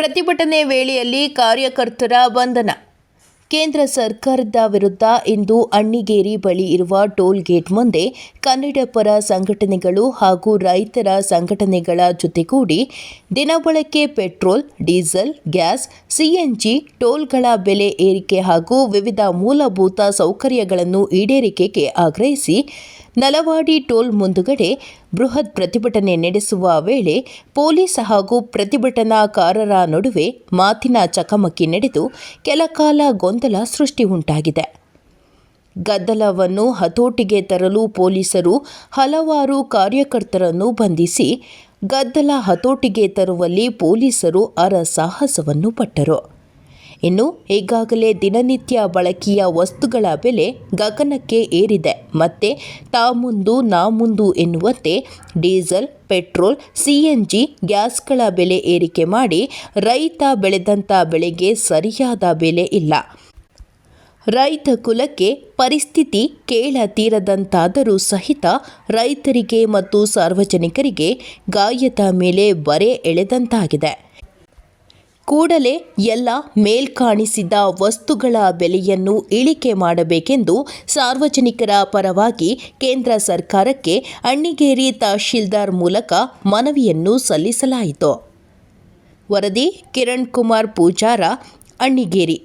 ಪ್ರತಿಭಟನೆ ವೇಳೆಯಲ್ಲಿ ಕಾರ್ಯಕರ್ತರ ಬಂಧನ. ಕೇಂದ್ರ ಸರ್ಕಾರದ ವಿರುದ್ಧ ಇಂದು ಅಣ್ಣಿಗೇರಿ ಬಳಿ ಇರುವ ಟೋಲ್ ಗೇಟ್ ಮುಂದೆ ಕನ್ನಡಪರ ಸಂಘಟನೆಗಳು ಹಾಗೂ ರೈತರ ಸಂಘಟನೆಗಳ ಜೊತೆಗೂಡಿ ದಿನಬಳಕೆ ಪೆಟ್ರೋಲ್, ಡೀಸೆಲ್, ಗ್ಯಾಸ್ ಸಿಎನ್ಜಿ ಟೋಲ್ಗಳ ಬೆಲೆ ಏರಿಕೆ ಹಾಗೂ ವಿವಿಧ ಮೂಲಭೂತ ಸೌಕರ್ಯಗಳನ್ನು ಈಡೇರಿಕೆಗೆ ಆಗ್ರಹಿಸಿ ನಲವಾಡಿ ಟೋಲ್ ಮುಂದುಗಡೆ ಬೃಹತ್ ಪ್ರತಿಭಟನೆ ನಡೆಸುವ ವೇಳೆ ಪೊಲೀಸ್ ಹಾಗೂ ಪ್ರತಿಭಟನಾಕಾರರ ನಡುವೆ ಮಾತಿನ ಚಕಮಕಿ ನಡೆದು ಕೆಲಕಾಲ ಗೊಂದಲ ಸೃಷ್ಟಿ ಉಂಟಾಗಿದೆ ಗದ್ದಲವನ್ನು ಹತೋಟಿಗೆ ತರಲು ಪೊಲೀಸರು ಹಲವಾರು ಕಾರ್ಯಕರ್ತರನ್ನು ಬಂಧಿಸಿ, ಗದ್ದಲ ಹತೋಟಿಗೆ ತರುವಲ್ಲಿ ಪೊಲೀಸರು ಅರಸಾಹಸವನ್ನು ಪಟ್ಟರು. ಇನ್ನು ಈಗಾಗಲೇ ದಿನನಿತ್ಯ ಬಳಕೆಯ ವಸ್ತುಗಳ ಬೆಲೆ ಗಗನಕ್ಕೆ ಏರಿದೆ. ಮತ್ತೆ ತಾ ಮುಂದು, ನಾ ಮುಂದು ಎನ್ನುವಂತೆ ಡೀಸೆಲ್, ಪೆಟ್ರೋಲ್ ಸಿಎನ್ಜಿ ಗ್ಯಾಸ್ಗಳ ಬೆಲೆ ಏರಿಕೆ ಮಾಡಿ ರೈತ ಬೆಳೆದಂಥ ಬೆಳೆಗೆ ಸರಿಯಾದ ಬೆಲೆ ಇಲ್ಲ. ರೈತ ಕುಲಕ್ಕೆ ಪರಿಸ್ಥಿತಿ ಕೇಳ ತೀರದಂತಾದರೂ ಸಹಿತ ರೈತರಿಗೆ ಮತ್ತು ಸಾರ್ವಜನಿಕರಿಗೆ ಗಾಯದ ಮೇಲೆ ಬರೆ ಎಳೆದಂತಾಗಿದೆ. ಕೂಡಲೇ ಎಲ್ಲ ಮೇಲ್ಕಾಣಿಸಿದ ವಸ್ತುಗಳ ಬೆಲೆಯನ್ನು ಇಳಿಕೆ ಮಾಡಬೇಕೆಂದು ಸಾರ್ವಜನಿಕರ ಪರವಾಗಿ ಕೇಂದ್ರ ಸರ್ಕಾರಕ್ಕೆ ಅಣ್ಣಿಗೇರಿ ತಹಶೀಲ್ದಾರ್ ಮೂಲಕ ಮನವಿಯನ್ನು ಸಲ್ಲಿಸಲಾಯಿತು. ವರದಿ ಕಿರಣ್ ಕುಮಾರ್ ಪೂಜಾರ, ಅಣ್ಣಿಗೇರಿ.